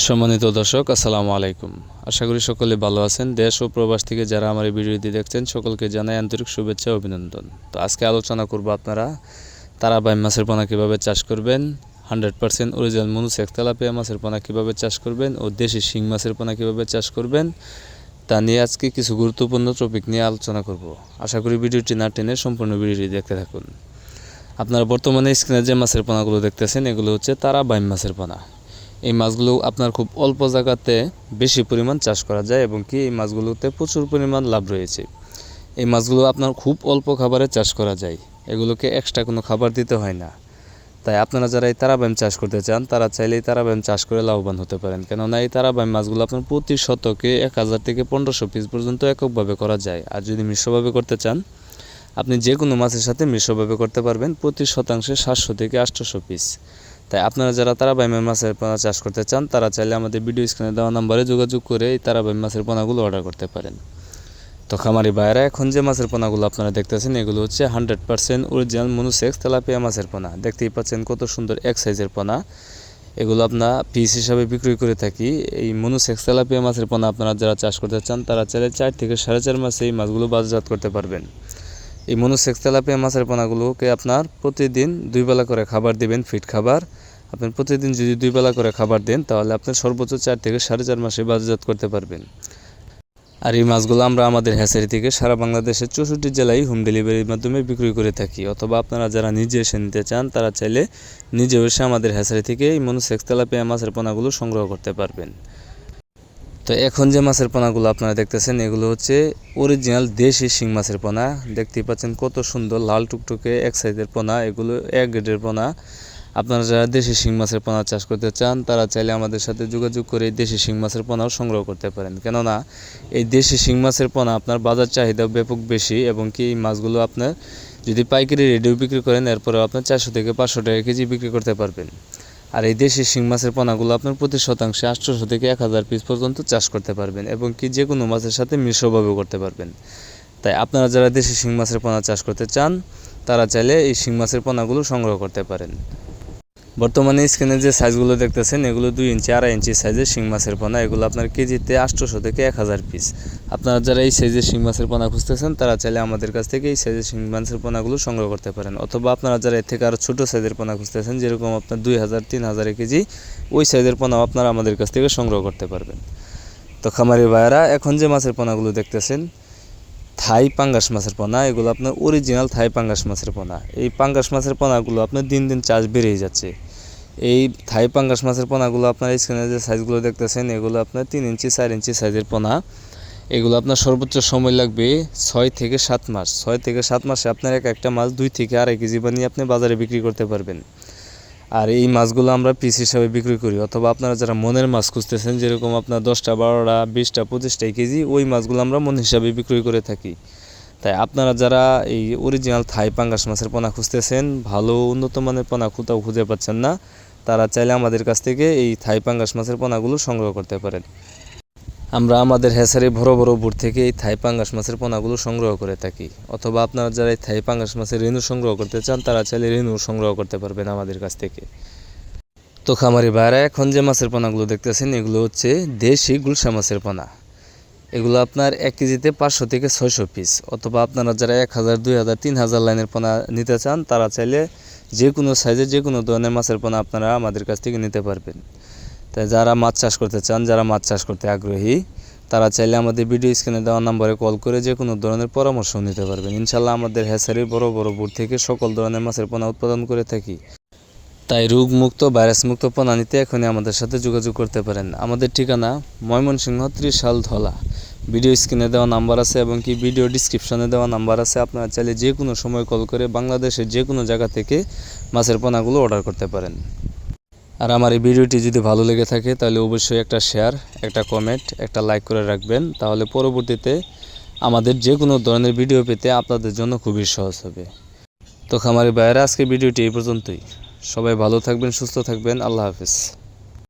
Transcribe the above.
সম্মানিত দর্শক, আসসালামু আলাইকুম। আশা করি সকলে ভালো আছেন। দেশ ও প্রবাস থেকে যারা আমার এই ভিডিওটি দেখছেন, সকলকে জানাই আন্তরিক শুভেচ্ছা অভিনন্দন। তো আজকে আলোচনা করব আপনারা তারা বাই মাছের পোনা কীভাবে চাষ করবেন, hundred percent original monosex tilapia মাছের পোনা কীভাবে চাষ করবেন ও দেশি শিং মাছের পোনা কীভাবে চাষ করবেন, তা নিয়ে আজকে কিছু গুরুত্বপূর্ণ টপিক নিয়ে আলোচনা করব। আশা করি ভিডিওটি না টেনে সম্পূর্ণ ভিডিওটি দেখতে থাকুন। আপনারা বর্তমানে স্ক্রিনে যে মাছের পোনাগুলো দেখতেছেন, এগুলো হচ্ছে তারাবাইম মাছের পোনা। এই মাছগুলো আপনার খুব অল্প জায়গাতে বেশি পরিমাণ চাষ করা যায় এবং কি এই মাছগুলোতে প্রচুর পরিমাণ লাভ রয়েছে। এই মাছগুলো আপনার খুব অল্প খাবারে চাষ করা যায়। এগুলোকে এক্সট্রা কোনো খাবার দিতে হয় না। তাই আপনারা যারা এই তারাবাইম চাষ করতে চান, তারা চাইলে এই তারাবাইম চাষ করে লাভবান হতে পারেন। কেননা এই তারাবাইম মাছগুলো আপনার প্রতি শতকে এক হাজার থেকে পনেরোশো পিস পর্যন্ত এককভাবে করা যায়। আর যদি মিশ্রভাবে করতে চান, আপনি যে কোনো মাছের সাথে মিশ্রভাবে করতে পারবেন প্রতি শতাংশে সাতশো থেকে আটশোশো পিস তাই আপনারা যারা তারাবাইমের মাছের পোনা চাষ করতে চান, তারা চাইলে আমাদের ভিডিও স্ক্রিনে দেওয়া নাম্বারে যোগাযোগ করে এই তারাবাইম মাছের পোনাগুলো অর্ডার করতে পারেন। তো খামারি ভাইরা এখন যে মাছের পোনাগুলো আপনারা দেখতেছেন, এগুলো হচ্ছে hundred percent original monosex tilapia মাছের পোনা। দেখতেই পাচ্ছেন কত সুন্দর এক সাইজের পোনা। এগুলো আপনার পিস হিসাবে বিক্রি করে থাকি। এই মনুসেক্স তেলাপিয়া মাছের পোনা আপনারা যারা চাষ করতে চান, তারা চাইলে চার থেকে সাড়ে চার মাসে এই মাছগুলো বাজারজাত করতে পারবেন। এই মনুসেক্স তেলাপিয়া মাছের পোনাগুলোকে আপনার প্রতিদিন দুই বেলা করে খাবার দিবেন, ফিট খাবার। আপনি প্রতিদিন যদি দুই বেলা করে খাবার দেন, তাহলে আপনি সর্বোচ্চ চার থেকে সাড়ে চার মাসে বাজারজাত করতে পারবেন। আর এই মাছগুলো আমরা আমাদের হ্যাচারি থেকে সারা বাংলাদেশের চৌষট্টি জেলায় হোম ডেলিভারির মাধ্যমে বিক্রি করে থাকি। অথবা আপনারা যারা নিজে এসে নিতে চান, তারা চাইলে নিজে এসে আমাদের হ্যাচারি থেকে এই মনুসেক্স তেলাপিয়া মাছের পোনাগুলো সংগ্রহ করতে পারবেন। তো এখন যে মাছের পোনাগুলো আপনারা দেখতেছেন, এগুলো হচ্ছে অরিজিনাল দেশি শিং মাছের পোনা। দেখতেই পাচ্ছেন কত সুন্দর লাল টুকটুকে এক সাইজের পোনা, এগুলো এক গ্রেডের পোনা। আপনারা যারা দেশি শিং মাছের পোনা চাষ করতে চান, তারা চাইলে আমাদের সাথে যোগাযোগ করে দেশি শিং মাছের পোনাও সংগ্রহ করতে পারেন। কেননা, এই দেশি শিং মাছের পোনা আপনার বাজার চাহিদা ব্যাপক বেশি এবং কি এই মাছগুলো আপনার যদি পাইকারি রেডিও বিক্রি করেন এরপরে আপনার চারশো থেকে পাঁচশো টাকা কেজি বিক্রি করতে পারবেন। আর এই দেশি শিং মাছের পোনাগুলো আপনার প্রতি শতাংশে আটশোশো থেকে এক হাজার পিস পর্যন্ত চাষ করতে পারবেন এবং কি যে কোনো মাছের সাথে মিশ্রভাবে করতে পারবেন। তাই আপনারা যারা দেশি শিং মাছের পোনা চাষ করতে চান, তারা চাইলে এই শিং মাছের পোনাগুলো সংগ্রহ করতে পারেন। বর্তমানে স্ক্রিনে যে সাইজগুলো দেখতেছেন, এগুলো দুই ইঞ্চি আড়াই ইঞ্চি সাইজের শিং মাছের পোনা। এগুলো আপনার কেজিতে আটশোশো থেকে এক হাজার পিস আপনারা যারা এই সাইজের শিং মাছের পোনা খুঁজতেছেন, তারা চাইলে আমাদের কাছ থেকে এই সাইজের শিং মাছের পোনাগুলো সংগ্রহ করতে পারেন। অথবা আপনারা যারা এর থেকে আরও ছোটো সাইজের পোনা খুঁজতেছেন, যেরকম আপনার দুই হাজার, তিন হাজার কেজি, ওই সাইজের পোনাও আপনারা আমাদের কাছ থেকে সংগ্রহ করতে পারবেন। তো খামারি ভাইয়েরা, এখন যে মাছের পোনাগুলো দেখতেছেন থাই পাঙ্গাস মাছের পোনা, এগুলো আপনার অরিজিনাল থাই পাঙ্গাস মাছের পোনা। এই পাঙ্গাস মাছের পোনাগুলো আপনার দিন দিন চাষ বেড়েই যাচ্ছে। এই থাই পাঙ্গাস মাছের পোনাগুলো আপনার স্ক্রিনে যে সাইজগুলো দেখতেছেন, এগুলো আপনার তিন ইঞ্চি, চার ইঞ্চি সাইজের পোনা। এগুলো আপনার সর্বোচ্চ সময় লাগবে ছয় থেকে সাত মাস। ছয় থেকে সাত মাসে আপনার এক একটা মাছ দুই থেকে আড়াই কেজি বানিয়ে আপনি বাজারে বিক্রি করতে পারবেন। আর এই মাছগুলো আমরা পিস হিসাবে বিক্রি করি। অথবা আপনারা যারা মনের মাছ খুঁজতেছেন, যেরকম আপনার দশটা, বারোটা, বিশটা, পঁচিশটা কেজি, ওই মাছগুলো আমরা মন হিসাবে বিক্রি করে থাকি। তাই আপনারা যারা এই অরিজিনাল থাই পাঙ্গাস মাছের পোনা খুঁজতেছেন, ভালো উন্নত মানের পোনা কোথাও খুঁজে পাচ্ছেন না, তারা চাইলে আমাদের কাছ থেকে এই থাই পাঙ্গাস মাছের পোনাগুলো সংগ্রহ করতে পারেন। আমরা আমাদের হ্যাসারি বড় বড় বুট থেকে এই থাই পাঙ্গাস মাছের পোনাগুলো সংগ্রহ করে থাকি। অথবা আপনারা যারা এই থাই পাঙ্গাস মাছের রেণু সংগ্রহ করতে চান, তারা চাইলে রেণু সংগ্রহ করতে পারবেন আমাদের কাছ থেকে। তো খামারি ভাইরা, এখন যে মাছের পোনাগুলো দেখতেছেন, এগুলো হচ্ছে দেশি গুলশা মাছের পোনা। এগুলো আপনার এক কেজিতে পাঁচশো থেকে ছয়শো পিস অথবা আপনারা যারা এক হাজার, দুই হাজার, তিন হাজার লাইনের পোনা নিতে চান, তারা চাইলে যে কোনো সাইজের যে কোনো ধরনের মাছের পোনা আপনারা আমাদের কাছ থেকে নিতে পারবেন। তাই যারা মাছ চাষ করতে চান, যারা মাছ চাষ করতে আগ্রহী, তারা চাইলে আমাদের ভিডিও স্ক্রিনে দেওয়া নাম্বারে কল করে যে কোনো ধরনের পরামর্শ নিতে পারবেন। ইনশাল্লাহ আমাদের হ্যাসারির বড় বড় বুট থেকে সকল ধরনের মাছের পোনা উৎপাদন করে থাকি। তাই রোগমুক্ত, ভাইরাসমুক্ত পোনা নিতে এখনই আমাদের সাথে যোগাযোগ করতে পারেন। আমাদের ঠিকানা ময়মনসিংহ ত্রিশাল ধলা। ভিডিও স্ক্রিনে দেওয়া নাম্বার আছে এবং কি ভিডিও ডিসক্রিপশনে দেওয়া নাম্বার আছে। আপনারা চাইলে যে কোনো সময় কল করে বাংলাদেশের যে কোনো জায়গা থেকে মাছের পোনাগুলো অর্ডার করতে পারেন। আর আমার এই ভিডিওটি যদি ভালো লেগে থাকে, তাহলে অবশ্যই একটা শেয়ার একটা কমেন্ট একটা লাইক করে রাখবেন। তাহলে পরবর্তীতে আমাদের যে কোনো ধরনের ভিডিও পেতে আপনাদের জন্য খুবই সহজ হবে। তো খামারি ভাইয়েরা আজকে ভিডিওটি এই পর্যন্তই। সবাই ভালো থাকবেন, সুস্থ থাকবেন। আল্লাহ হাফিজ।